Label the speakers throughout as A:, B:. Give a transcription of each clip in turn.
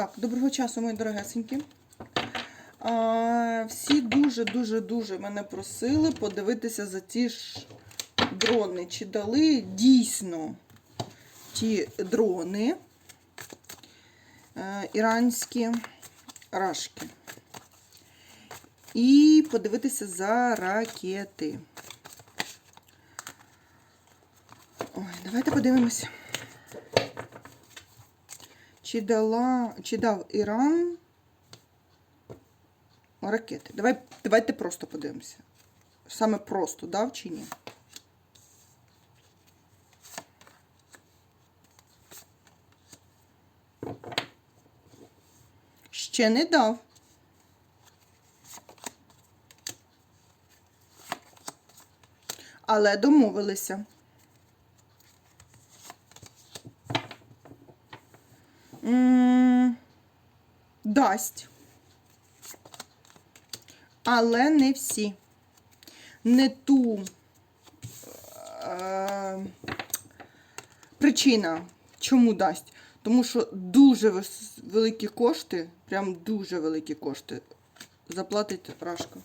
A: Так, доброго часу, мої дорогесенькі. А, всі дуже-дуже-дуже мене просили подивитися за ті ж дрони. Чи дали дійсно ті дрони е, іранські рашки. І подивитися за ракети. Ой, давайте подивимося. Чи дала, чи дав Іран ракети? Давай, давайте просто подивимося. Саме просто дав чи ні? Ще не дав. Але домовилися. Дасть. Але не всі. Не ту е, причина, чому дасть. Тому що дуже великі кошти, прям дуже великі кошти заплатить Рашка.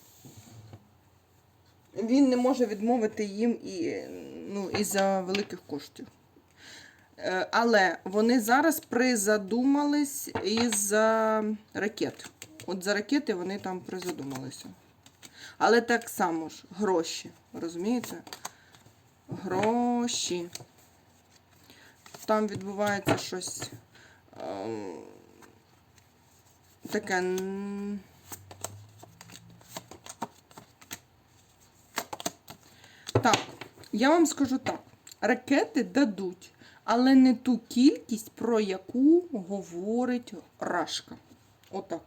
A: Він не може відмовити їм і, ну, із-за великих коштів. Е, Але вони зараз призадумались із-за ракет. От за ракети вони там призадумалися. Але так само ж, гроші. Розумієте? Гроші. Там відбувається щось ем, таке. Так, я вам скажу так: ракети дадуть, але не ту кількість, про яку говорить Рашка. Отак.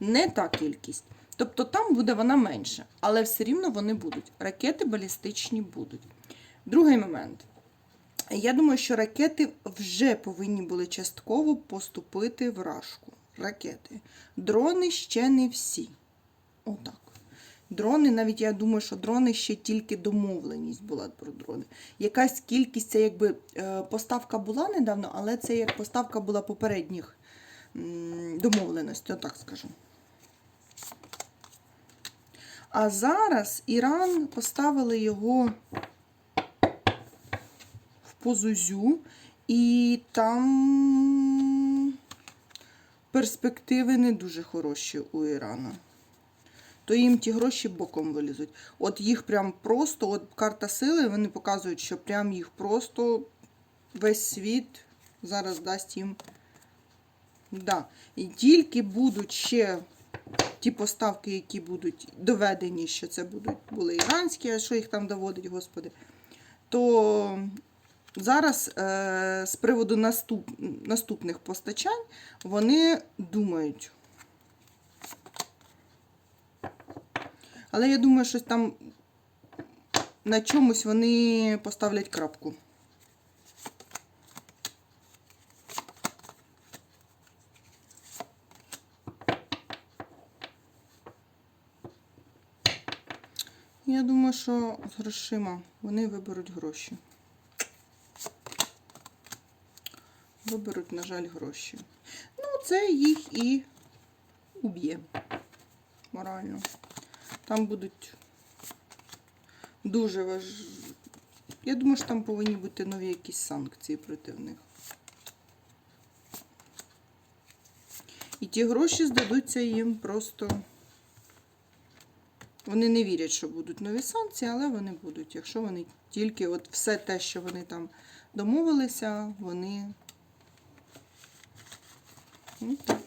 A: Не та кількість. Тобто там буде вона менша, але все рівно вони будуть. Ракети балістичні будуть. Другий момент. Я думаю, що ракети вже повинні були частково поступити в Рашку. Ракети. Дрони ще не всі. Отак. Дрони, навіть я думаю, що дрони ще тільки домовленість була про дрони. Якась кількість, це якби е, поставка була недавно, але це як поставка була попередніх домовленостей, отак скажу. А зараз Іран поставили його в позузю, і там перспективи не дуже хороші у Ірана то їм ті гроші боком вилізуть. От їх прям просто, от карта сили, вони показують, що прям їх просто весь світ зараз дасть їм. Да. І тільки будуть ще ті поставки, які будуть доведені, що це будуть були іранські, а що їх там доводить, господи, то зараз е, з приводу наступ, наступних постачань вони думають. Але я думаю, що там на чомусь вони поставлять крапку. Я думаю, що з грошима вони виберуть гроші. Виберуть, на жаль, гроші. Ну, це їх і уб'є морально. Там будуть дуже важ... Я думаю, що там повинні бути нові якісь санкції проти них. І ті гроші здадуться їм просто. Вони не вірять, що будуть нові санкції, але вони будуть. Якщо вони тільки от все те, що вони там домовилися, вони. Ну, так.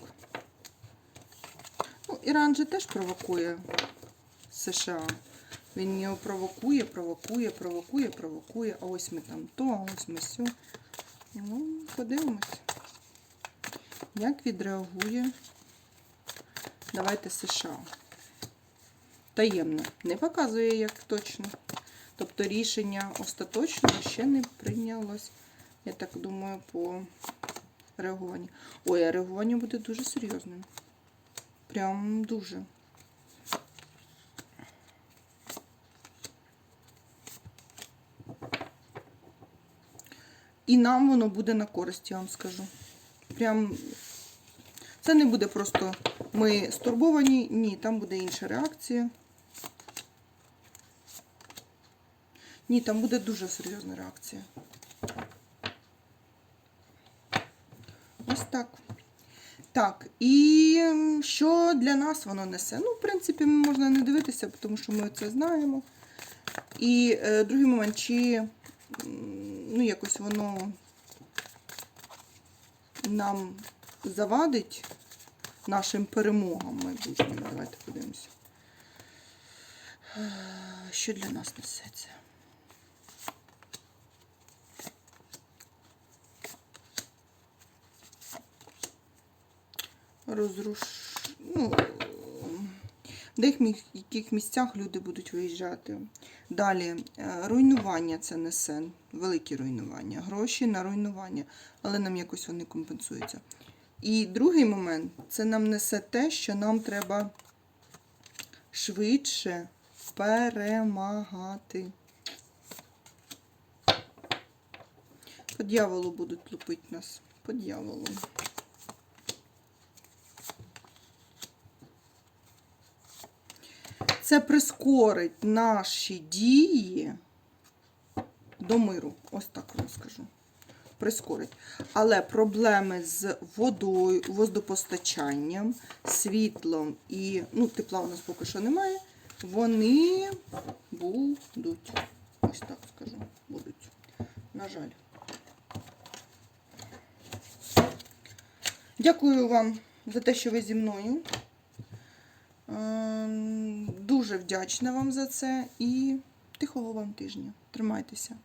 A: Ну, Іран же теж провокує США. Він його провокує, провокує, провокує, провокує. А ось ми там то, а ось ми сьо. Ну, подивимось, як відреагує. Давайте США. Таємно. Не показує, як точно. Тобто рішення остаточно ще не прийнялось. Я так думаю, по реагуванню. Ой, а реагування буде дуже серйозним. Прям дуже. І нам воно буде на користь, я вам скажу. Прям Це не буде просто ми стурбовані, ні, там буде інша реакція. Ні, там буде дуже серйозна реакція. Ось так. Так, і що для нас воно несе? Ну, в принципі, можна не дивитися, тому що ми це знаємо. І е, другий момент, чи ну, якось воно нам завадить нашим перемогам майбутнім. Давайте подивимося. Е, Що для нас несе це? Розруш... Ну, в деяких місцях люди будуть виїжджати. Далі, е, руйнування це несе, великі руйнування, гроші на руйнування, але нам якось вони компенсуються. І другий момент це нам несе те, що нам треба швидше перемагати. По дьяволу будуть лупити нас. По дьяволу. Це прискорить наші дії до миру. Ось так вам скажу. Прискорить. Але проблеми з водою, воздопостачанням, світлом і ну, тепла у нас поки що немає. Вони будуть. Ось так скажу. Будуть. На жаль. Дякую вам за те, що ви зі мною. Ем, Дуже вдячна вам за це і тихого вам тижня. Тримайтеся.